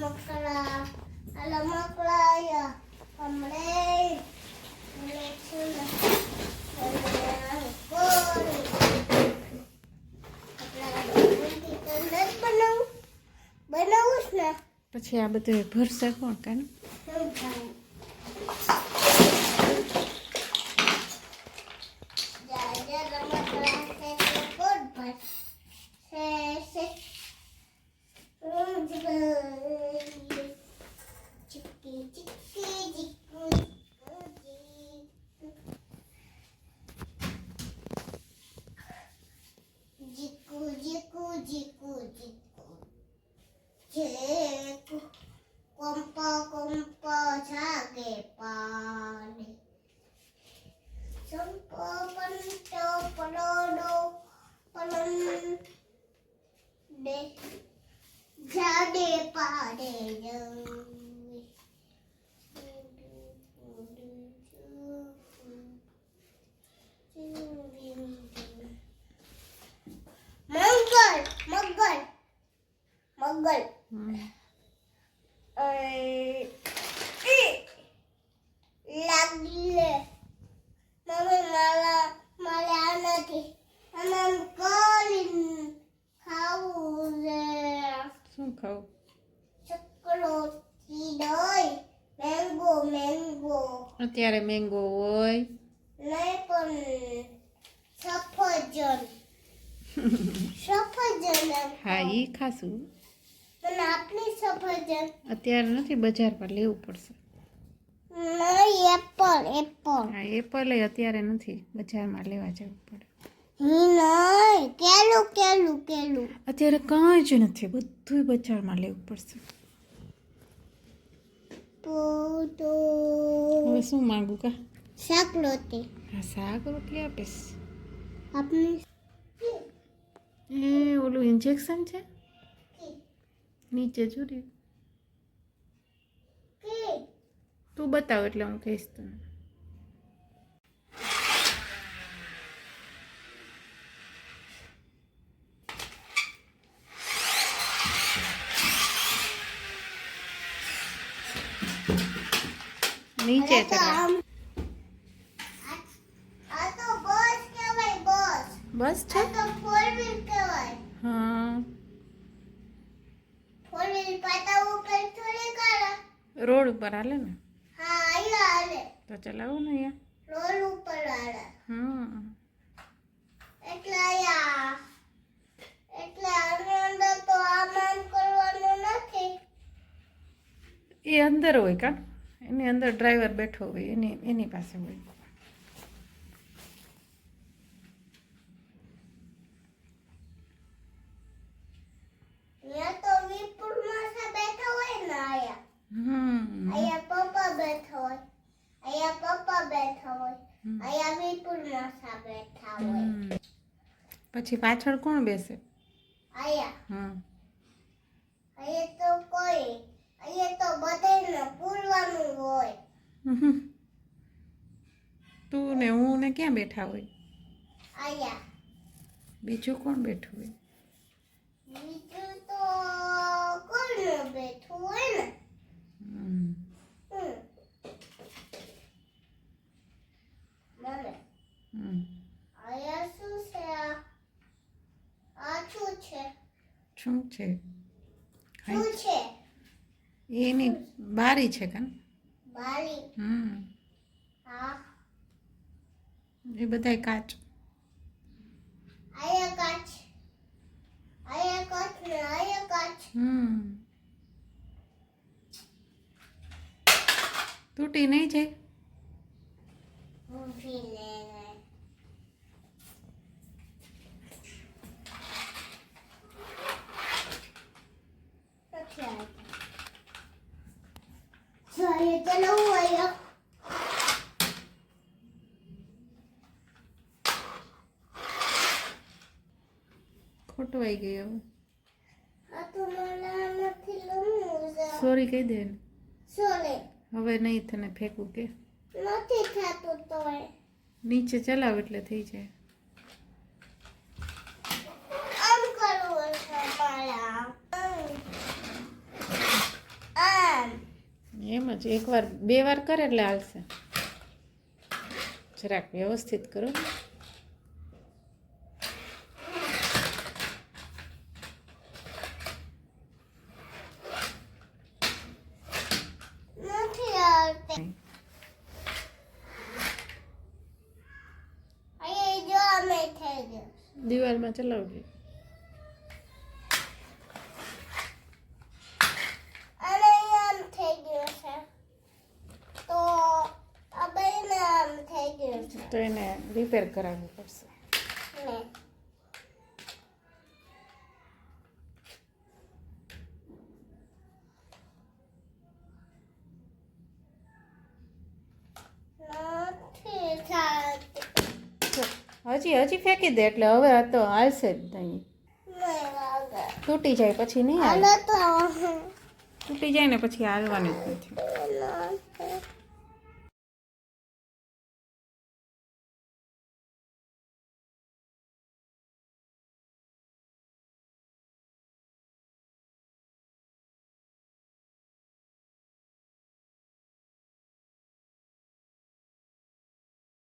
રમકડા આ રમકડા હમણે લેશું ને અને આનું કોણ. આપણે ભૂલથી તો નથી બનાવું બનાવું જ ને પછી આ બધું ભરશે કોણ કાને દે જાડે પાડે ખાવું મેંગો મેંગો. અત્યારે મેંગો હોય. નહીં પણ સફરજન. સફરજન હા એ ખાશું. પણ આપણી સફરજન? અત્યારે નથી બજાર પર લેવું પડશે. નહીં એપલ એપલ. હા એપલ અત્યારે નથી બજારમાં લેવા જવું પડે. કેલું કેલું કેલું. અત્યારે કાંઈ જ નથી બધું બજારમાં લેવું પડશે. હવે શું માંગુ કા? શાક રોટી હા શાક રોટલી આપીશ. આપને એ ઓલું ઇન્જેક્શન છે? નીચે જોડી તું બતાવ એટલે હું કહીશ તને નીચે આ તો ચલા આમ આ- આ તો બસ કહેવાય બસ બસ છે આ તો ફોર વ્હીલ કહેવાય હા ફોર વ્હીલ પાટા ઉપર બસ છે? રોડ ઉપર હાલે ને? તો ચલાવો ને અહીંયા. રોડ ઉપર હાલે. હમ એટલે અહીંયા એટલે આની અંદર તો આમ આમ કરવાનું નથી. એ અંદર હોય કા? એની અંદર ડ્રાઈવર બેઠો હોય એની એની પાસે હોય. અહીંયા તો વિપુલ માસા બેઠા હોય ને અહીંયા. હમ. અહીંયા પપ્પા બેઠા હોય. અહીંયા પપ્પા બેઠા હોય. અહીંયા વિપુલ માસા બેઠા હમ. પછી પાછળ કોણ બેસે? આયા હમ. અહીંયા તો કોઈ અહીંયા તો બધાને પૂરવાનું હોય. તું ને હું ને ક્યાં બેઠા હોય? અહીંયા. બીજું કોણ બેઠું હોય? બીજું તો કોણ બેઠું હોય ને. અહીંયા શું છે? આ આ શું છે? શું છે? શું છે? એની બારી છે કન બારી? હમ. હા. એ બધાય કાચ. આયા કાચ. આયા કાચ ને અહીંયા કાચ. હમ. તૂટી નહીં જાય? ખોટવાઈ ગઈ હવે. સોરી કહી દે હવે નહીં તને ફેંકવું કે? નથી થતું તોય નીચે ચલાવ એટલે થઈ જાય. એમ જ એકવાર બે વાર કરે એટલે હાલશે. જરાક વ્યવસ્થિત કરો ને. નથી આવતી અહીં જો અમે થઈ ગયું દિવાલમાં ચલાવજે. તો એને રિપેર કરાવવું પડશે ને નથી થતી હજી હજી ફેંકી દે એટલે હવે આ તો હાલશે જ નહીં તૂટી જાય પછી નહીં હાલે? તૂટી જાય ને પછી હાલવાની જ નથી.